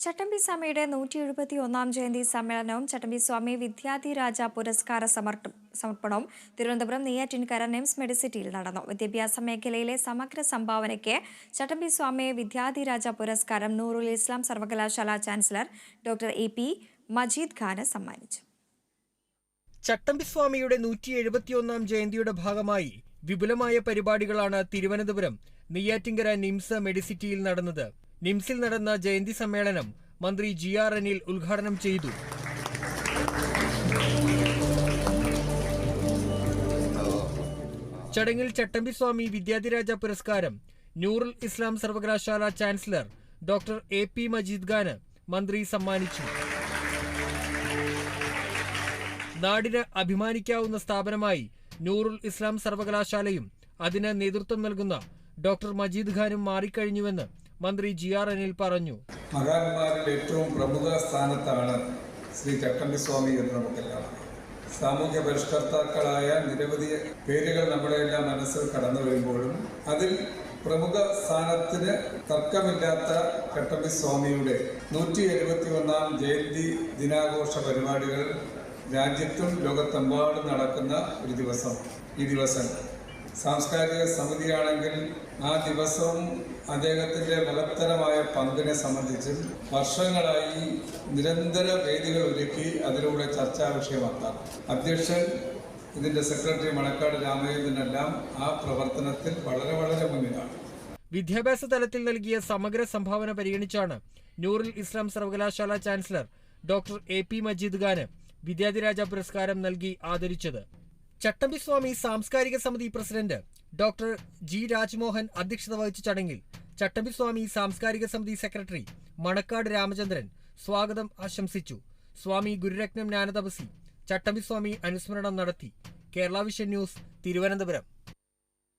ചട്ടമ്പി സ്വാമിയുടെ നൂറ്റി എഴുപത്തി ഒന്നാം ജയന്തി സമ്മേളനവും ചട്ടമ്പി സ്വാമി വിദ്യാധിരാജ പുരസ്കാര സമർപ്പ- സമർപ്പണവും തിരുവനന്തപുരം നെയ്യാറ്റിൻകര നിംസ് മെഡിസിറ്റിയിൽ നടന്നു. വിദ്യാഭ്യാസ മേഖലയിലെ സമഗ്ര സംഭാവനയ്ക്ക് ചട്ടമ്പി സ്വാമി വിദ്യാധിരാജ പുരസ്കാരം നൂറുൽ ഇസ്ലാം സർവകലാശാല chancellor doctor A P Majeed Khan സമ്മാനിച്ചു. ചട്ടമ്പി സ്വാമിയുടെ നൂറ്റി എഴുപത്തിയൊന്നാം ജയന്തിയുടെ ഭാഗമായി വിപുലമായ പരിപാടികളാണ് തിരുവനന്തപുരം നെയ്യാറ്റിങ്കര നിംസ് മെഡിസിറ്റിയിൽ നടന്നത്. നിംസിൽ നടന്ന ജയന്തി സമ്മേളനം മന്ത്രി ജി ആർ അനിൽ ഉദ്ഘാടനം ചെയ്തു. ചടങ്ങിൽ ചട്ടമ്പി സ്വാമി വിദ്യാധിരാജ പുരസ്കാരം നൂറുൽ ഇസ്ലാം സർവകലാശാല chancellor doctor A. P. Majeed Khan മന്ത്രി സമ്മാനിച്ചു. നാടിന് അഭിമാനിക്കാവുന്ന സ്ഥാപനമായി നൂറുൽ ഇസ്ലാം സർവകലാശാലയും അതിന് നേതൃത്വം നൽകുന്ന ഡോക്ടർ മജീദ് ഖാനും മാറിക്കഴിഞ്ഞുവെന്ന് മന്ത്രി ജി ആർ അനിൽ പറഞ്ഞു. മഹാന്മാരിൽ ഏറ്റവും പ്രമുഖ സ്ഥാനത്താണ് ശ്രീ ചട്ടമ്പിസ്വാമി എന്ന് നമുക്കെല്ലാം സാമൂഹ്യ പരിഷ്കർത്താക്കളായ നിരവധി പേരുകൾ നമ്മുടെ എല്ലാം മനസ്സിൽ കടന്നു വരുമ്പോഴും അതിൽ പ്രമുഖ സ്ഥാനത്തിന് തർക്കമില്ലാത്ത ചട്ടമ്പി സ്വാമിയുടെ നൂറ്റി എഴുപത്തി ഒന്നാം ജയന്തി ദിനാഘോഷ പരിപാടികൾ രാജ്യത്തും ലോകത്തെമ്പാടും നടക്കുന്ന ഒരു ദിവസം ഈ ദിവസം സാംസ്കാരിക സമിതിയാണെങ്കിൽ ആ ദിവസവും അദ്ദേഹത്തിന്റെ ബലത്തരമായ പങ്കിനെ സംബന്ധിച്ചും വർഷങ്ങളായി നിരന്തര വേദികൾ ഒരുക്കി അതിലൂടെ ചർച്ചാ വിഷയമാക്കാം. അധ്യക്ഷൻ ഇതിന്റെ സെക്രട്ടറി മണക്കാട് രാമചന്ദ്രനെല്ലാം ആ പ്രവർത്തനത്തിൽ വളരെ വളരെ മുന്നിലാണ്. വിദ്യാഭ്യാസ തലത്തിൽ നൽകിയ സമഗ്ര സംഭാവന പരിഗണിച്ചാണ് നൂറുൽ ഇസ്ലാം സർവകലാശാല chancellor doctor A P Majeed Khan Vidyadhiraja പുരസ്കാരം നൽകി ആദരിച്ചത്. ചട്ടമ്പിസ്വാമി സാംസ്കാരിക സമിതി പ്രസിഡന്റ് ഡോക്ടർ ജി രാജ്മോഹൻ അധ്യക്ഷത വഹിച്ച ചടങ്ങിൽ ചട്ടമ്പിസ്വാമി സാംസ്കാരിക സമിതി സെക്രട്ടറി മണക്കാട് രാമചന്ദ്രൻ സ്വാഗതം ആശംസിച്ചു. സ്വാമി ഗുരുരത്നം ജ്ഞാനതപസി ചട്ടമ്പിസ്വാമി അനുസ്മരണം നടത്തി. Kerala vision news Thiruvananthapuram.